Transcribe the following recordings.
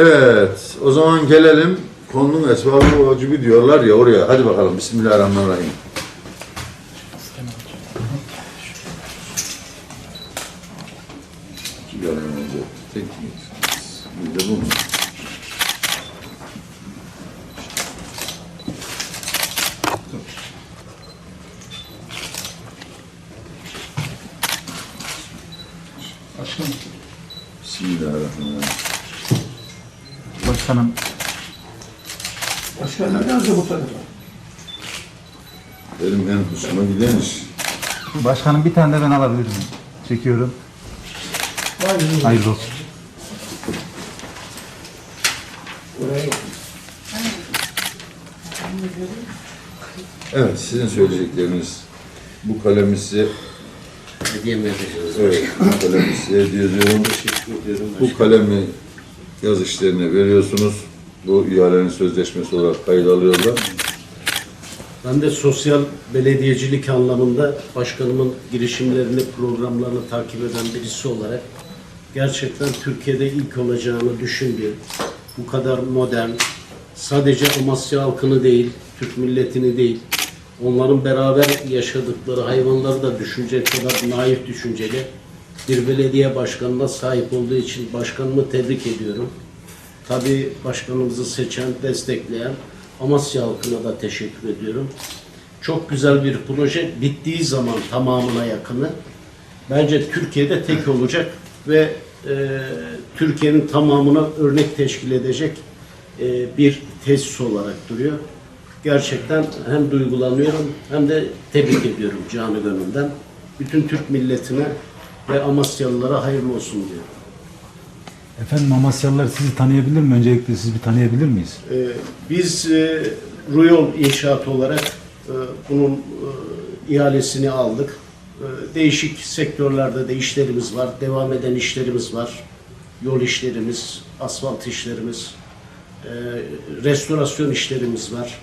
Evet, o zaman gelelim konunun esbabı vacibi diyorlar ya oraya. Hadi bakalım, Bismillahirrahmanirrahim. İki kalem önce, tek mi? Bir de bu mu? Başkanım. Bismillahirrahmanirrahim. Başkanım. Başkanlar nerede bu tarafa? Benim en hoşuma giden iş. Başkanım bir tane de ben alabilir miyim? Çekiyorum. Aynen. Hayırlı olsun. Oraya Evet, sizin söyleyecekleriniz. Bu kalemi size, Hediye mi yapacağız? evet, bu kalemi size hediye ediyorum. Teşekkür ediyorum. Bu kalemi yaz işlerine veriyorsunuz. Bu ihalenin sözleşmesi olarak kayıt alıyorlar. Ben de sosyal belediyecilik anlamında başkanımın girişimlerini, programlarını takip eden birisi olarak gerçekten Türkiye'de ilk olacağını düşündüğüm, bu kadar modern, sadece Amasya halkını değil, Türk milletini değil, onların beraber yaşadıkları hayvanları da düşünecek kadar naif düşünceli bir belediye başkanına sahip olduğu için başkanımı tebrik ediyorum. Tabii başkanımızı seçen, destekleyen Amasya halkına da teşekkür ediyorum. Çok güzel bir proje. Bittiği zaman tamamına yakını bence Türkiye'de tek olacak ve e, Türkiye'nin tamamına örnek teşkil edecek e, bir tesis olarak duruyor. Gerçekten hem duygulanıyorum hem de tebrik ediyorum canı gönülden. Bütün Türk milletine ve Amasyalılara hayırlı olsun diyorum. Efendim Amasyalılar sizi tanıyabilir mi? Öncelikle sizi bir tanıyabilir miyiz? Ee, Biz e, Ruyol İnşaat olarak e, bunun e, ihalesini aldık. E, Değişik sektörlerde de işlerimiz var, devam eden işlerimiz var. Yol işlerimiz, asfalt işlerimiz, e, restorasyon işlerimiz var.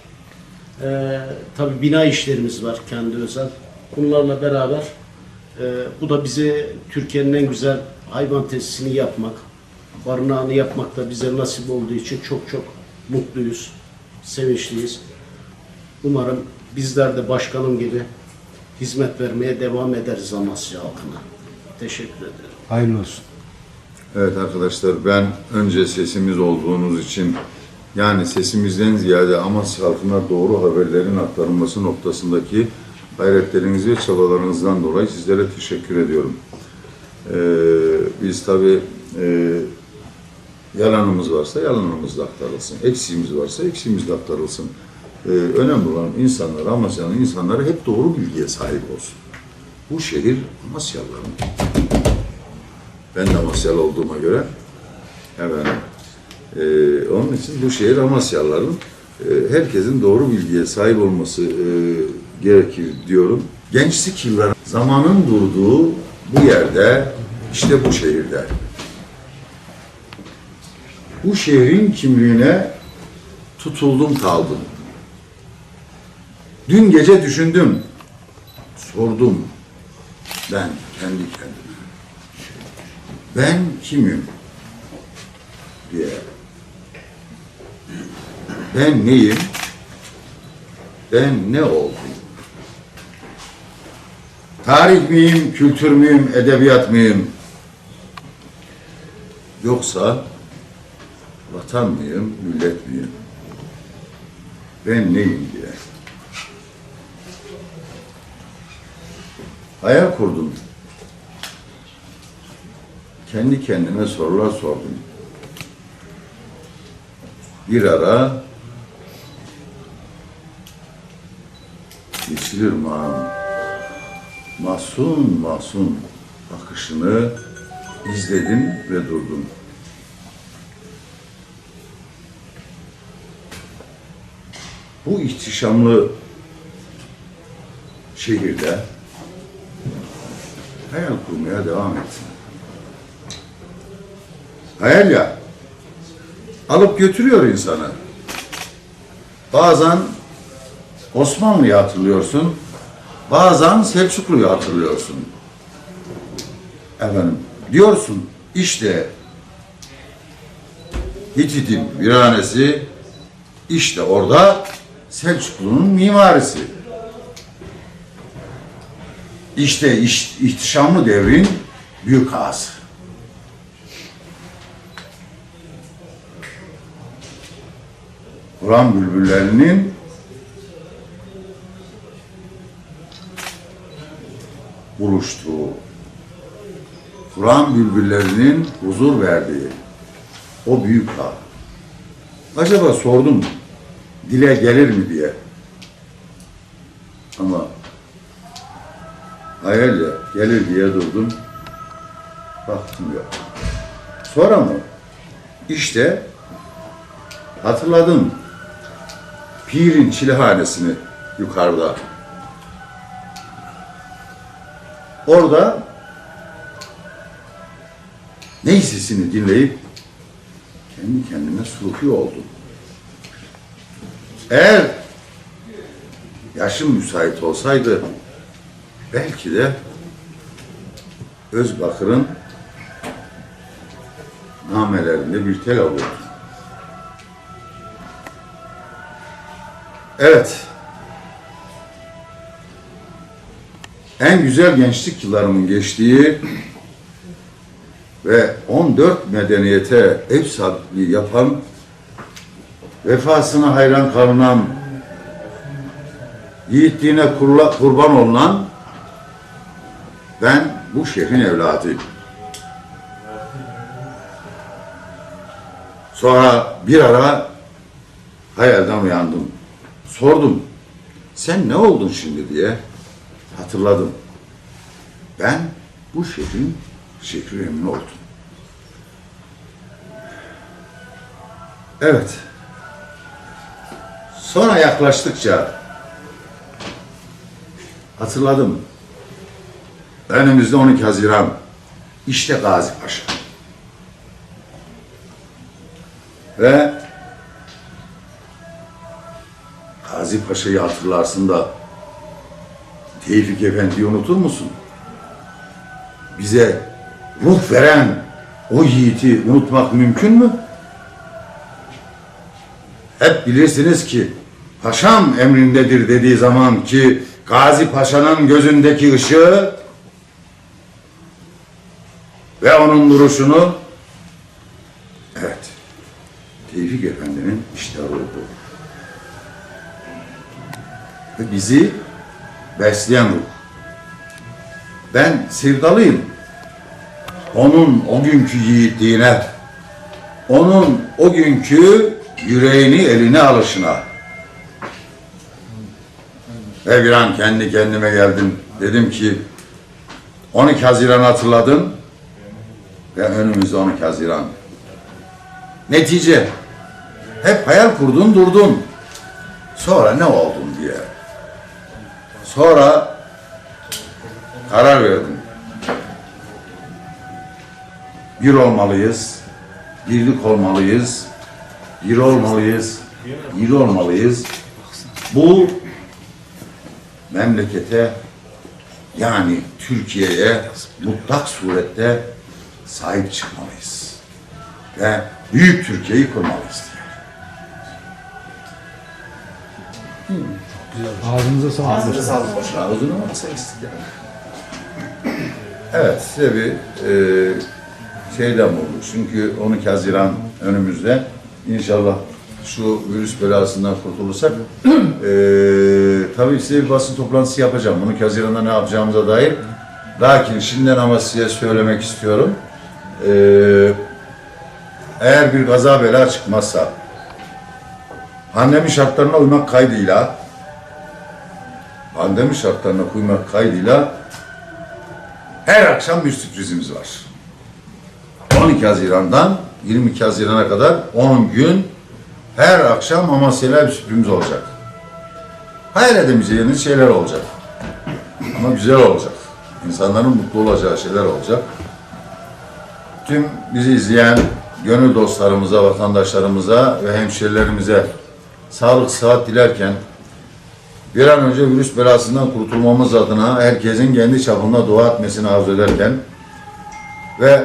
E, Tabii bina işlerimiz var kendi özel. Bunlarla beraber e, bu da bize Türkiye'nin en güzel hayvan tesisini yapmak, barınağını yapmak da bize nasip olduğu için çok çok mutluyuz, sevinçliyiz. Umarım bizler de başkanım gibi hizmet vermeye devam ederiz Amasya halkına. Teşekkür ederim. Hayırlı olsun. Evet arkadaşlar ben önce sesimiz olduğunuz için yani sesimizden ziyade Amasya halkına doğru haberlerin aktarılması noktasındaki gayretleriniz ve çabalarınızdan dolayı sizlere teşekkür ediyorum. Ee, biz tabi yalanımız varsa yalanımız da aktarılsın. Eksiğimiz varsa eksiğimiz de aktarılsın. Ee, önemli olan insanlar, Amasya'nın insanları hep doğru bilgiye sahip olsun. Bu şehir Amasyalıların. Ben de Amasyalı olduğuma göre efendim, e, onun için bu şehir Amasyalıların e, herkesin doğru bilgiye sahip olması e, gerekir diyorum. Gençlik yılları zamanın durduğu bu yerde işte bu şehirde. Bu şehrin kimliğine tutuldum kaldım. Dün gece düşündüm, sordum ben kendi kendime ben kimim diye. Ben neyim? Ben ne oldum? Tarih miyim, kültür müyüm, edebiyat mıyım? Yoksa vatan mıyım, millet miyim? Ben neyim diye. Hayal kurdum kendi kendime sorular sordum. Bir ara Yeşil Irmak'ın mahzun mahzun bakışını izledim ve durdum. Bu ihtişamlı şehirde hayal kurmaya devam ettim. Hayal ya. Alıp götürüyor insanı. Bazen Osmanlı'yı hatırlıyorsun. Bazen Selçuklu'yu hatırlıyorsun. Efendim diyorsun işte Hitit'in viranesi işte orada Selçuklu'nun mimarisi. İşte iş, ihtişamlı devrin büyük ağası. Kur'an bülbüllerinin buluştuğu, Kur'an bülbüllerinin huzur verdiği o büyük ağ. Acaba sordum dile gelir mi diye. Ama hayalle gelir diye durdum. Baktım yok. Sonra mı? İşte hatırladım. Pir'in çilehanesini yukarıda. Orada ney sesini dinleyip kendi kendime sufi oldum. Eğer yaşım müsait olsaydı belki de Özbakır'ın namelerinde bir tel alırdım. Evet. En güzel gençlik yıllarımın geçtiği ve 14 medeniyete ev sahipliği yapan, vefasına hayran kalınan, yiğitliğine kurla- kurban olunan ben bu şehrin evladıyım. Sonra bir ara hayalden uyandım. Sordum. Sen ne oldun şimdi diye hatırladım. Ben bu şehrin şehri emni oldum. Evet. Sonra yaklaştıkça hatırladım. Önümüzde 12 Haziran. İşte Gazi Paşa. Ve Gazi Paşa'yı hatırlarsın da Tevfik Efendi'yi unutur musun? Bize ruh veren o yiğiti unutmak mümkün mü? Hep bilirsiniz ki paşam emrindedir dediği zaman ki Gazi Paşa'nın gözündeki ışığı ve onun duruşunu evet Tevfik Efendi'nin işte ruhu ve bizi besleyen ruh. Ben sevdalıyım. Onun o günkü yiğitliğine, onun o günkü yüreğini eline alışına. Ve bir an kendi kendime geldim. Dedim ki 12 Haziran hatırladım ve önümüzde 12 Haziran. Netice hep hayal kurdun durdun. Sonra ne oldun diye. Sonra karar verdim. Bir olmalıyız, birlik olmalıyız, bir olmalıyız, bir olmalıyız. Bu memlekete yani Türkiye'ye mutlak surette sahip çıkmalıyız. Ve büyük Türkiye'yi kurmalıyız Ağzınıza sağlık. Ağzınıza sağlık. Ağzını mı istiklal? Evet, size bir e, şeyden bulduk. Çünkü 12 Haziran önümüzde. İnşallah şu virüs belasından kurtulursak e, tabii size bir basın toplantısı yapacağım. 12 Haziran'da ne yapacağımıza dair. Lakin şimdiden ama size söylemek istiyorum. E, eğer bir gaza bela çıkmazsa pandemi şartlarına uymak kaydıyla pandemi şartlarına uymak kaydıyla her akşam bir sürprizimiz var. 12 Haziran'dan 22 Haziran'a kadar 10 gün her akşam Amasya'yla bir sürprizimiz olacak. Hayal edemeyeceğiniz şeyler olacak. Ama güzel olacak. İnsanların mutlu olacağı şeyler olacak. Tüm bizi izleyen gönül dostlarımıza, vatandaşlarımıza ve hemşerilerimize sağlık, sıhhat dilerken bir an önce virüs belasından kurtulmamız adına herkesin kendi çapında dua etmesini arzu ederken ve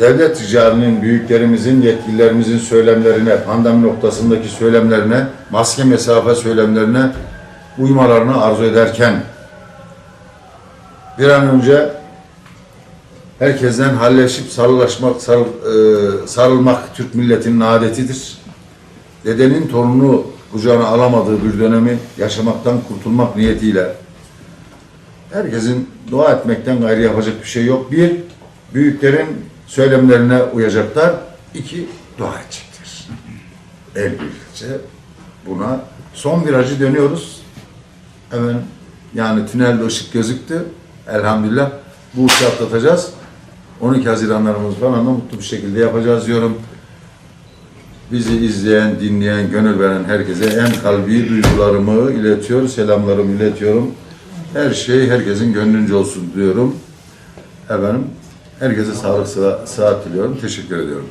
devlet ricalinin, büyüklerimizin, yetkililerimizin söylemlerine, pandemi noktasındaki söylemlerine, maske mesafe söylemlerine uymalarını arzu ederken bir an önce herkesten halleşip sarılaşmak, sarıl, e, sarılmak Türk milletinin adetidir. Dedenin torunu kucağına alamadığı bir dönemi yaşamaktan kurtulmak niyetiyle herkesin dua etmekten gayrı yapacak bir şey yok. Bir, büyüklerin söylemlerine uyacaklar. İki, dua edecekler. El birlikte buna son virajı dönüyoruz. Hemen yani tünelde ışık gözüktü. Elhamdülillah bu uçağı atlatacağız. 12 Haziranlarımız falan da mutlu bir şekilde yapacağız diyorum. Bizi izleyen, dinleyen, gönül veren herkese en kalbi duygularımı iletiyor, selamlarımı iletiyorum. Her şey herkesin gönlünce olsun diyorum. Efendim, herkese sağlık, sıhhat diliyorum. Teşekkür ediyorum.